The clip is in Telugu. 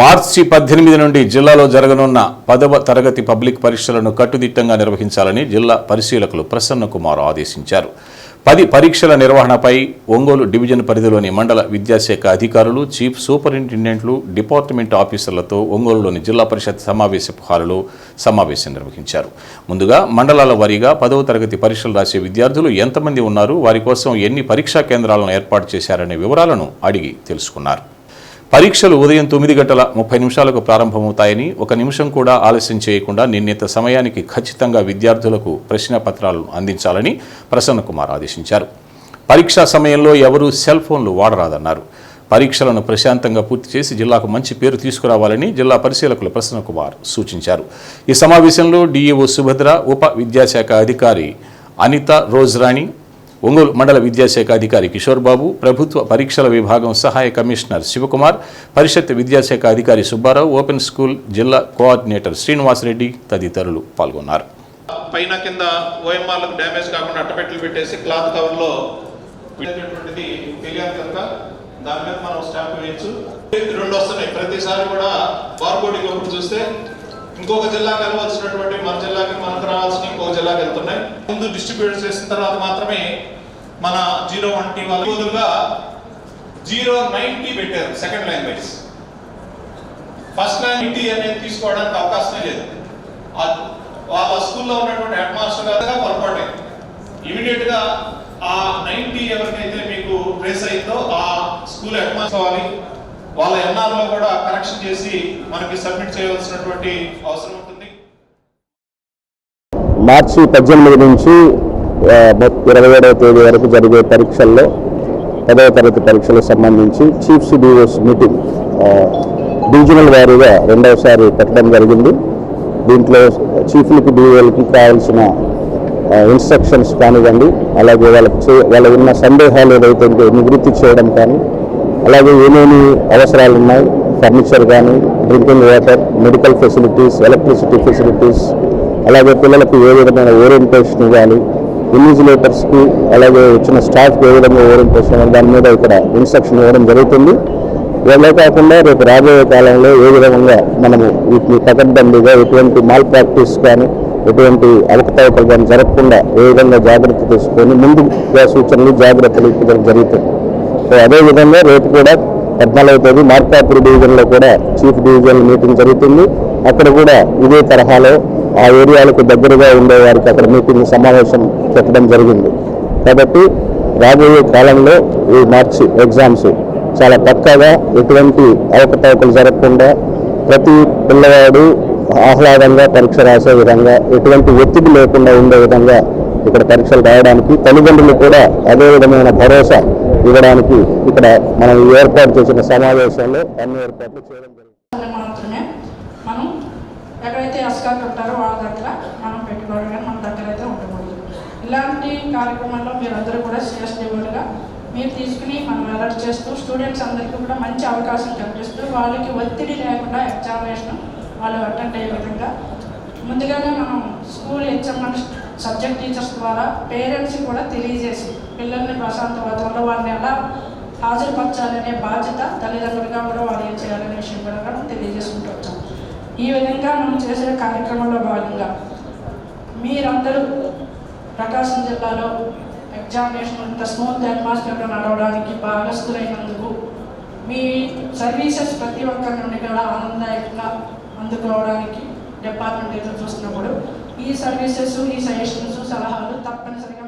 మార్చి పద్దెనిమిది నుండి జిల్లాలో జరగనున్న పదవ తరగతి పబ్లిక్ పరీక్షలను కట్టుదిట్టంగా నిర్వహించాలని జిల్లా పరిశీలకులు ప్రసన్న కుమార్ ఆదేశించారు. పది పరీక్షల నిర్వహణపై ఒంగోలు డివిజన్ పరిధిలోని మండల విద్యాశాఖ అధికారులు చీఫ్ సూపరింటెండెంట్లు డిపార్ట్మెంట్ ఆఫీసర్లతో ఒంగోలులోని జిల్లా పరిషత్ సమావేశపు హాలులో సమావేశం నిర్వహించారు. ముందుగా మండలాల వారీగా పదవ తరగతి పరీక్షలు రాసే విద్యార్థులు ఎంతమంది ఉన్నారు వారి కోసం ఎన్ని పరీక్షా కేంద్రాలను ఏర్పాటు చేశారనే వివరాలను అడిగి తెలుసుకున్నారు. పరీక్షలు ఉదయం తొమ్మిది గంటల ముప్పై నిమిషాలకు ప్రారంభమవుతాయని ఒక నిమిషం కూడా ఆలస్యం చేయకుండా నిర్ణీత సమయానికి ఖచ్చితంగా విద్యార్థులకు ప్రశ్న పత్రాలను అందించాలని ప్రసన్న కుమార్ ఆదేశించారు. పరీక్షా సమయంలో ఎవరూ సెల్ ఫోన్లు వాడరాదన్నారు. పరీక్షలను ప్రశాంతంగా పూర్తి చేసి జిల్లాకు మంచి పేరు తీసుకురావాలని జిల్లా పరిశీలకులు ప్రసన్న కుమార్ సూచించారు. ఈ సమావేశంలో డీఈఓ సుభద్ర ఉప విద్యాశాఖ అధికారి అనిత రోజరాణి ఒంగోలు మండల విద్యాశాఖ అధికారి కిషోర్ బాబు ప్రభుత్వ పరీక్షల విభాగం సహాయ కమిషనర్ శివకుమార్ పరిషత్ విద్యాశాఖ అధికారి సుబ్బారావు ఓపెన్ స్కూల్ జిల్లా కోఆర్డినేటర్ శ్రీనివాసరెడ్డి తదితరులు పాల్గొన్నారు. పైన కింద ఓఎంఆర్లకు డ్యామేజ్ కాకుండా అట్టపెట్టలు పెట్టేసి క్లాత్ కవర్లో పెట్టేటటువంటిది తెలియాలి కనుక దాని మీద మనం స్టాంప్ వేయచ్చు. రెండు వస్తున్నాయి. ప్రతిసారి కూడా బార్కోడింగ్ ఒకటి చూస్తే ఇంకొక జిల్లాకి వెళ్ళవలసినటువంటి మన జిల్లాకి మనకు రావాల్సిన ఇంకొక జిల్లాకి వెళ్తున్నాయి. ముందు డిస్ట్రిబ్యూట్ చేసిన తర్వాత మాత్రమే మన జీరో వన్ టీ వాళ్ళ బదులుగా జీరో నైన్టీ పెట్టారు సెకండ్ లాంగ్వేజ్ ఫస్ట్ నైన్టీ అనేది తీసుకోవడానికి అవకాశమే లేదు. ఆ- వాళ్ళ స్కూల్లో ఉన్నటువంటి హెడ్ మాస్టర్ గారుగా పొరపాటే. ఇమీడియట్గా ఆ నైన్టీ ఎవరికైతే మీకు ట్రేస్ అయిందో ఆ స్కూల్ హెడ్ మాస్టర్ అవ్వాలి వాళ్ళ ఎన్ఆర్లో కూడా కరెక్షన్ చేసి మనకి సబ్మిట్ చేయవలసినటువంటి అవసరం ఉంటుంది. మార్చి పద్దెనిమిది నుంచి ఇరవై ఏడవ తేదీ వరకు జరిగే పరీక్షల్లో పదవ తరగతి పరీక్షలకు సంబంధించి చీఫ్ సిడిఓస్ మీటింగ్ డివిజనల్ వారీగా రెండవసారి పెట్టడం జరిగింది. దీంట్లో చీఫ్లకి డిఓలకి కావాల్సిన ఇన్స్ట్రక్షన్స్ కానివ్వండి అలాగే వాళ్ళకి వాళ్ళ ఉన్న సందేహాలు ఏదైతే నివృత్తి చేయడం కానీ అలాగే ఏమేమి అవసరాలు ఉన్నాయి ఫర్నిచర్ కానీ drinking water medical facilities electricity facilities అలాగే పిల్లలకు ఏ విధమైన ఓరియంటేషన్ ఇవ్వాలి? ఇన్విజిలేటర్స్కి అలాగే వచ్చిన స్టాఫ్కి ఏ విధంగా ఓరియంటేషన్ ఇవ్వాలి? దాని మీద ఇక్కడ ఇన్స్ట్రక్షన్ ఇవ్వడం జరుగుతుంది. ఇవే కాకుండా రేపు రాబోయే కాలంలో ఏ విధంగా మనము వీటిని పకడ్బందీగా ఎటువంటి మాల్ ప్రాక్టీస్ కానీ ఎటువంటి అవకతవకలు కానీ జరగకుండా ఏ విధంగా జాగ్రత్త తీసుకొని ముందుగా సూచనలు జాగ్రత్తలు ఇవ్వడం జరుగుతుంది. సో అదేవిధంగా రేపు కూడా పద్నాలుగవ తేదీ మార్కాపూర్ డివిజన్లో కూడా చీఫ్ డివిజన్ మీటింగ్ జరుగుతుంది. అక్కడ కూడా ఇదే తరహాలో ఆ ఏరియాలకు దగ్గరగా ఉండే వారికి అక్కడ మీటింగ్ సమావేశం పెట్టడం జరిగింది. కాబట్టి రాబోయే కాలంలో ఈ మార్చి ఎగ్జామ్స్ చాలా పక్కాగా ఎటువంటి అవకతవకలు జరగకుండా ప్రతి పిల్లవాడు ఆహ్లాదంగా పరీక్ష రాసే విధంగా ఎటువంటి ఒత్తిడి లేకుండా ఉండే విధంగా ఇక్కడ పరీక్షలు రాయడానికి తల్లిదండ్రులు కూడా అదే విధమైన భరోసా ఇవ్వడానికి ఇక్కడ మనం ఏర్పాటు చేసిన సమావేశంలో అన్ని ఏర్పాట్లు చేయడం జరిగింది. మాత్రమే మనం ఎక్కడైతే అస్కాలు ఉంటారో వాళ్ళ దగ్గర మనం పెట్టుకోవడం కానీ మన దగ్గర అయితే ఉండకూడదు. ఇలాంటి కార్యక్రమాల్లో మీరందరూ కూడా సిఎస్డీఓలుగా మీరు తీసుకుని మనం అలర్ట్ చేస్తూ స్టూడెంట్స్ అందరికీ కూడా మంచి అవకాశం కల్పిస్తూ వాళ్ళకి ఒత్తిడి లేకుండా ఎగ్జామినేషన్ వాళ్ళు అటెండ్ అయ్యే విధంగా ముందుగానే మనం స్కూల్ హెచ్ఎం సబ్జెక్ట్ టీచర్స్ ద్వారా పేరెంట్స్కి కూడా తెలియజేసి పిల్లల్ని ప్రశాంత వాతావరణంలో వారిని ఎలా హాజరుపరచాలనే బాధ్యత తల్లిదండ్రులుగా కూడా వాళ్ళు ఏం చేయాలనే విషయం కూడా మనం తెలియజేసుకుంటూ వచ్చాం. ఈ విధంగా మనం చేసే కార్యక్రమంలో భాగంగా మీరందరూ ప్రకాశం జిల్లాలో ఎగ్జామినేషన్ ఇంత స్మూత్ అట్మాస్ఫియర్లో నడవడానికి భాగస్థులైనందుకు మీ సర్వీసెస్ ప్రతి ఒక్కరి నుండి కూడా ఆనందదాయకంగా అందుకోవడానికి డిపార్ట్మెంట్ చూస్తున్నప్పుడు ఈ సర్వీసెస్ ఈ సజెషన్స్ సలహాలు తప్పనిసరిగా